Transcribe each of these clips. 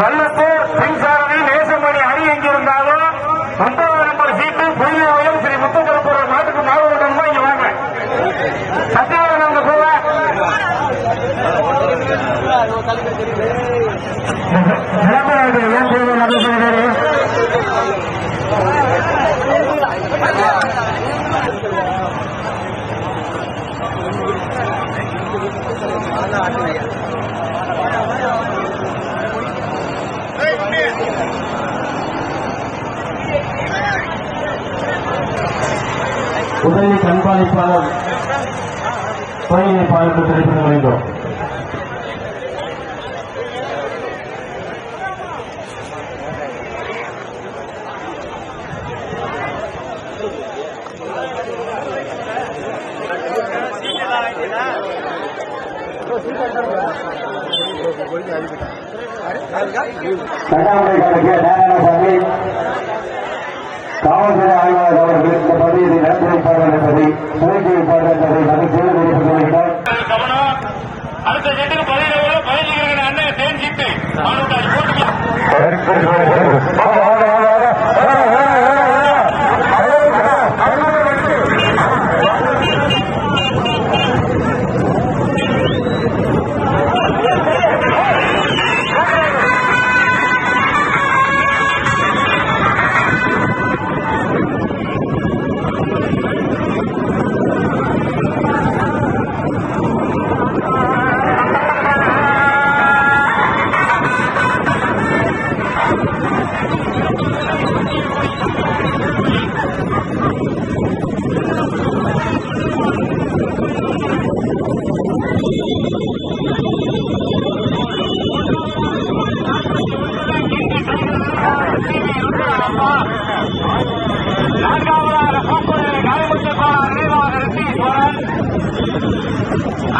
பள்ளத்தூர் சிங்சாரதி உதவி கண்காணிப்பாளர் தொழில்நுட்பாளருக்கு தெரிவிக்க வேண்டும். இரண்டாவது துவக்கி வைப்பார்கள் என்பதை மகிழ்ச்சியோடு தெரிவித்துள்ளார் கவனம் அடுத்த செட்டுக்கு பதினேழு பதினஞ்சு அண்ணன் தேன் சீட்டு போட்டுக்கலாம் நான்காவதாக பூக்குழலி காயமுத்துக்கான நினைவாக ரிஷீஸ்வரன்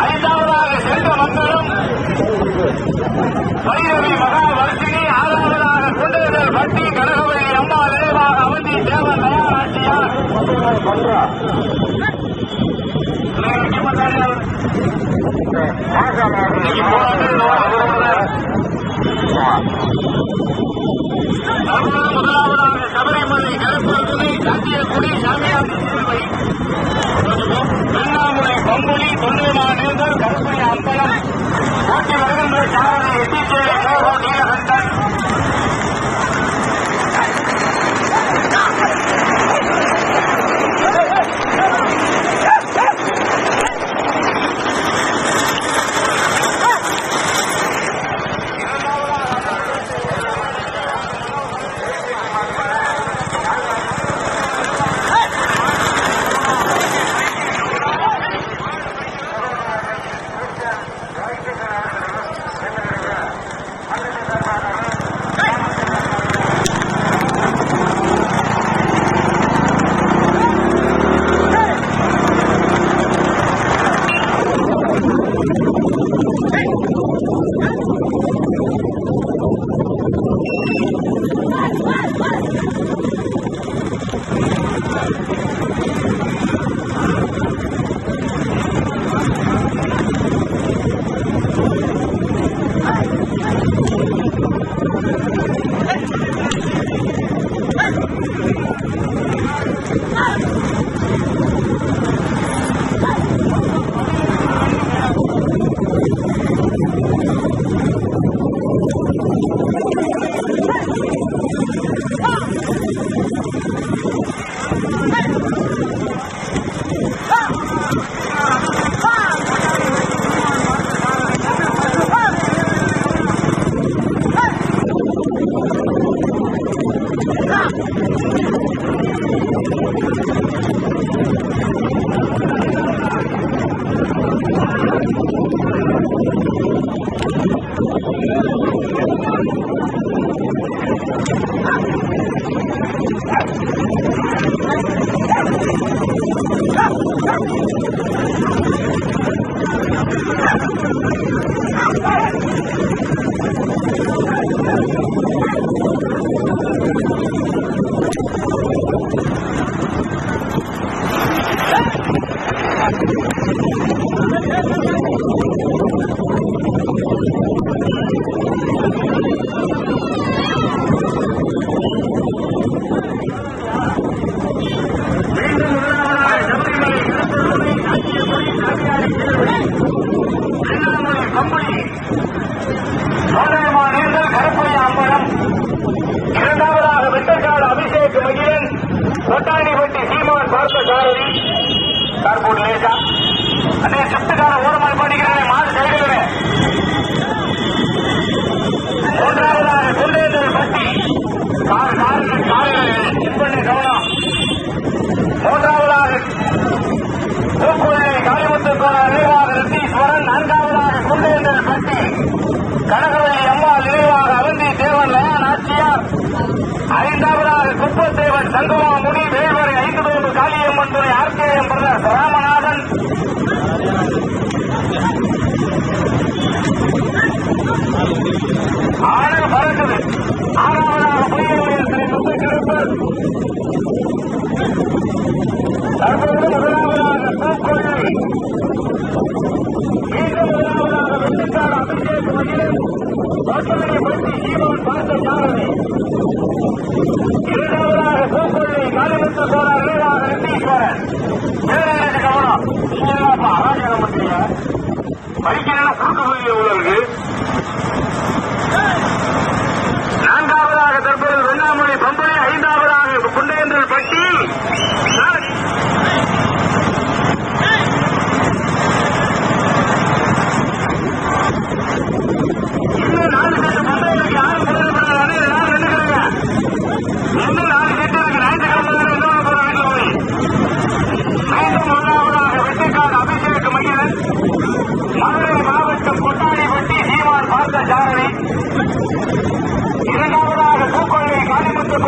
ஐந்தாவதாக சென்ற மக்களும் வைரவி மகாவர்ஷினி ஆறாவதாக குண்டேதல் பட்டி கனகவதி அம்மா நினைவாக அவந்தி தேவன் தயாராட்சியார் இன்னைக்கு முதலாவதாக சபரிமலை கருப்பகுதி சத்தியக்குடி சாமியார் திருவை வெண்ணாமுலை பங்குனி தொண்டுமா கருப்பணி அம்பலம் போட்டி வருகின்ற சாரதி எட்டிச்சேரி காளிமுத்துக்கான நினைவாக ரித்தீஸ்வரன் நான்காவதாக குண்டேந்தல் பட்டி கனகவல்லி அம்மா நினைவாக அவந்தி தேவன் நயனாட்சியார் ஐந்தாவதாக குப்பத்தேவன் சங்கமா முடி வேல்வரை ஐந்து நூறு காளியம்மன் துறை ஆர்கேஎம் பிரதர் ராமநாதன் ஆறு பறக்குது படிக்கிற சுருக்க சொல்லி உள்ளவர்கள்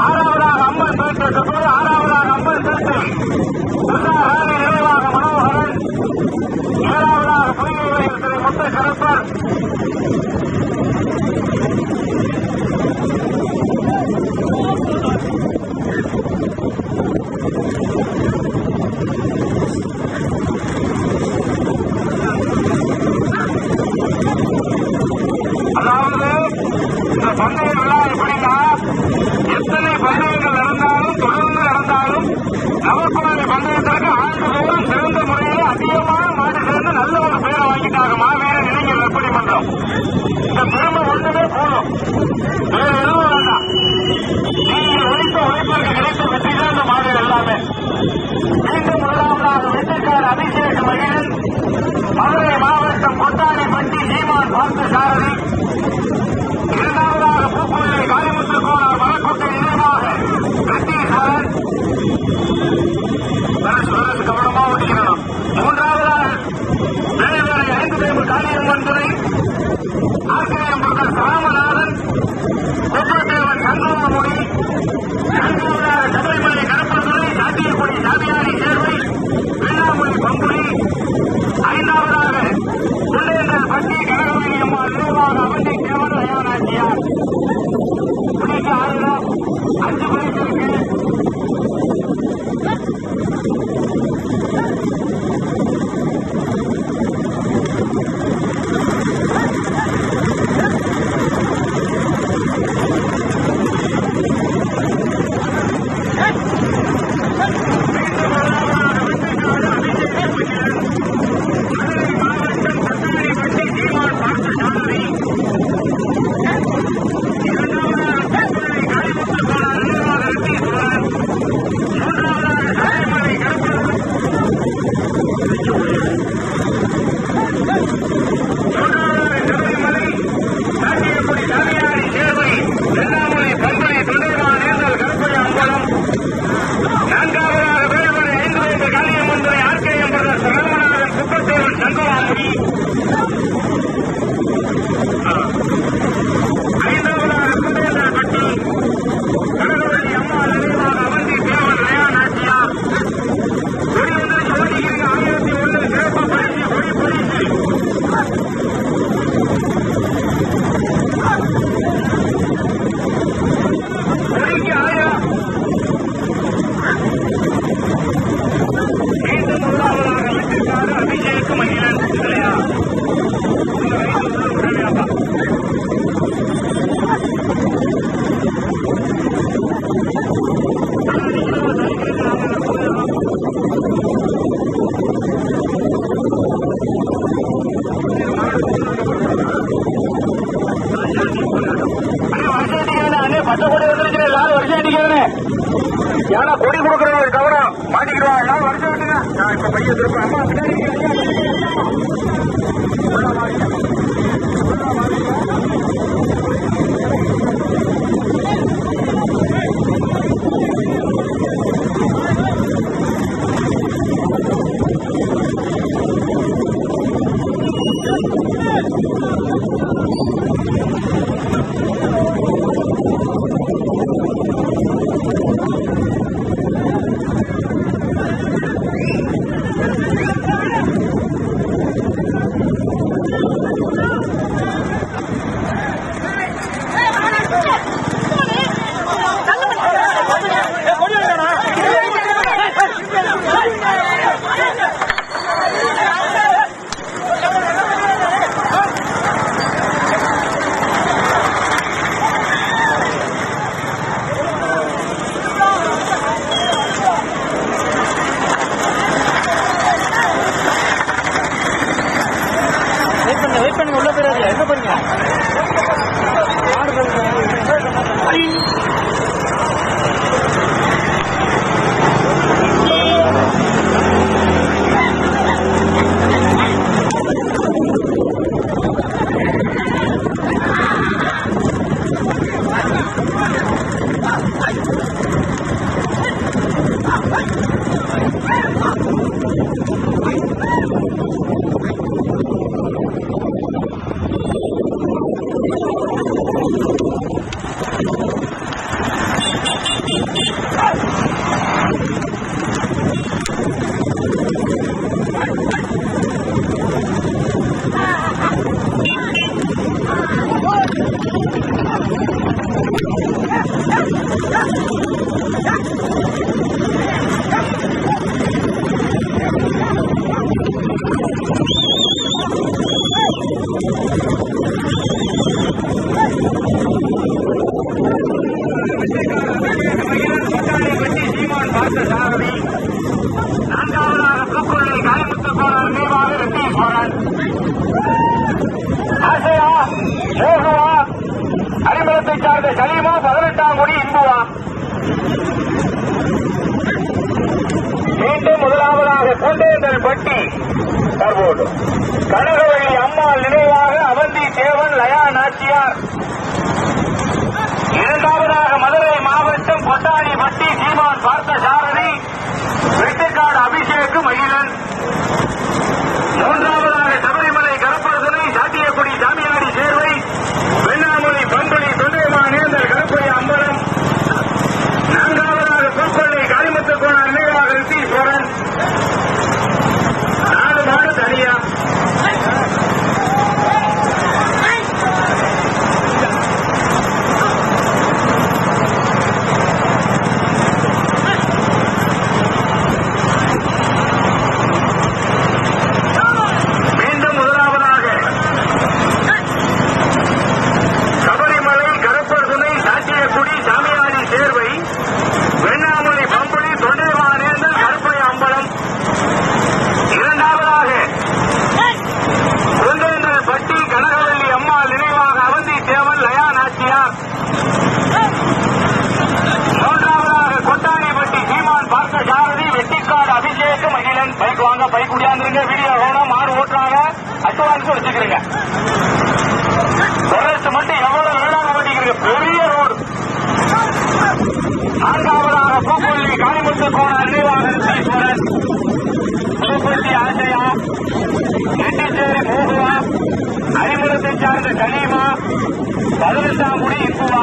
ஆறாவதாக அம்மன் பேசுகின்ற போது ஆறாவதாக அம்மன் பேசு. உஷாராணி நிறைவாக மனோகரன். ஏழாவதாக புலிகை வைத்திரு முத்த கர்போர்டு கனகவழி அம்மாள் நினைவாக அவந்தி தேவன் லயா நாச்சியார். இரண்டாவதாக மதுரை மாவட்டம் கொட்டாணிப்பட்டி சீமான் பார்த்த சாரதி வெட்டுக்காடு அபிஷேக் மகிழன். மூன்றாவது தோற்றுப்போன அறிவாளர் ஈஸ்வரன் புதுப்பட்டி ஆசையா எட்டிச்சேரி மோகுவா அறிமுகத்தை சார்ந்த கனிமா பழனிசாமுடி இப்புவா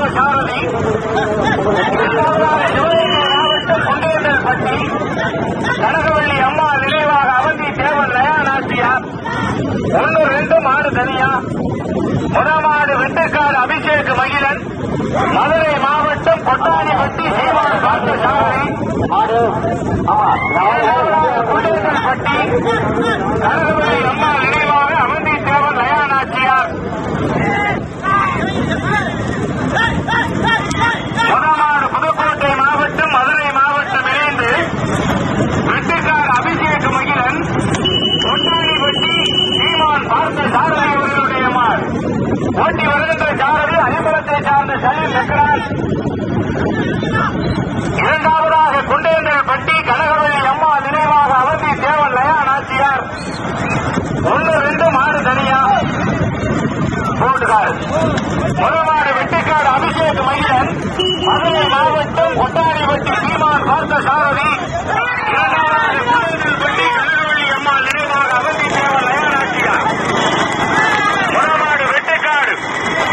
மாவட்ட மாவட்டம் குண்டையண்டல் பட்டி அம்மா நினைவாக அவதி தேவன் நயாநாட்டியா ஒன்னு ரெண்டு மாடு தனியா முதல் மாடு வெட்டுக்காடு அபிஷேக் மதுரை மாவட்டம் கொட்டானிப்பட்டி சீமான் பார்த்த சாலை பட்டி கனகவள்ளி அம்மா முதமாறு புதுக்கோட்டை மாவட்டம் மதுரை மாவட்டம் இணைந்து வெட்டுக்கார் அபிஷேக் மகிழன் ஒன்றாணிப்பட்டி சீமான் பார்த்த சாரதி அவர்களுடைய மார் ஓட்டி வருகின்ற சாரதி அலிபுரத்தை சார்ந்த சலீம் சக்கரான் இரண்டாவதாக குண்டேந்திரப்பட்டி கனகவள்ளி அம்மா நினைவாக அவந்தி தேவன் லயா நாச்சியார் ஒன்று ரெண்டு மாடு தனியா போட்டுக்கார். முதல் மாடு வெட்டிக்காடு அபிஷேக் மகிழன் மதுரை மாவட்டம் கொட்டாரிப்பட்டி சீமான் பார்த்த சாரதி இரண்டாவது குடேந்திரப்பட்டி கதிரவள்ளி அம்மாள் நினைவாக அவந்தி தேவர் லயனாட்சியார். முதமாடு வெட்டிக்காடு.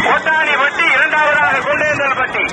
கொட்டாரிப்பட்டி இரண்டாவதாக குண்டேந்தல்பட்டி.